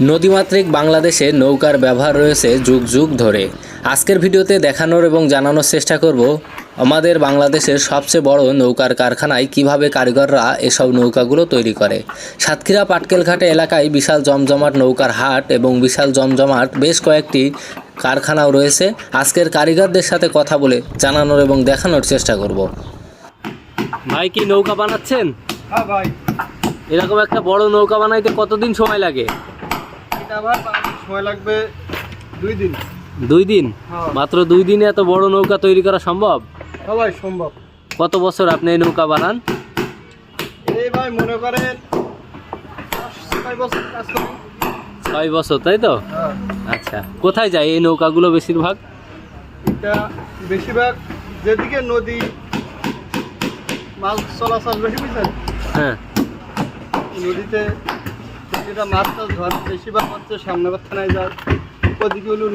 নদীমাতৃক বাংলাদেশে নৌকার ব্যবহার রয়েছে যুগ যুগ ধরে। আজকের ভিডিওতে দেখানোর এবং জানানোর চেষ্টা করব আমাদের বাংলাদেশের সবচেয়ে বড় নৌকার কারখানায় কীভাবে কারিগররা এসব নৌকাগুলো তৈরি করে। সাতক্ষীরা পাটকেলঘাটে এলাকায় বিশাল জমজমাট নৌকার হাট এবং বিশাল জমজমাট বেশ কয়েকটি কারখানাও রয়েছে। আজকের কারিগরদের সাথে কথা বলে জানানোর এবং দেখানোর চেষ্টা করব। ভাই কি নৌকা বানাচ্ছেন? হ্যাঁ ভাই। এরকম একটা বড় নৌকা বানাইতে কতদিন সময় লাগে? এটা আবার সময় লাগবে দুই দিন। দুই দিন? হ্যাঁ। মাত্র দুই দিনে এত বড় নৌকা তৈরি করা সম্ভব? সবাই সম্ভব। কত বছর আপনি এই নৌকা বানান? এই ভাই মনে করেন ছয় বছর ছয় বছর তাই তো? হ্যাঁ। আচ্ছা কোথায় যায় এই নৌকাগুলো বেশিরভাগ? এটা বেশিরভাগ যেদিকে নদী মাছ চলাচল বেশি হ্যাঁ। নদীতে যেটা মাছ টাছ ধর বেশিরভাগ হচ্ছে সামনে থানায় যায় ওদিকে হলো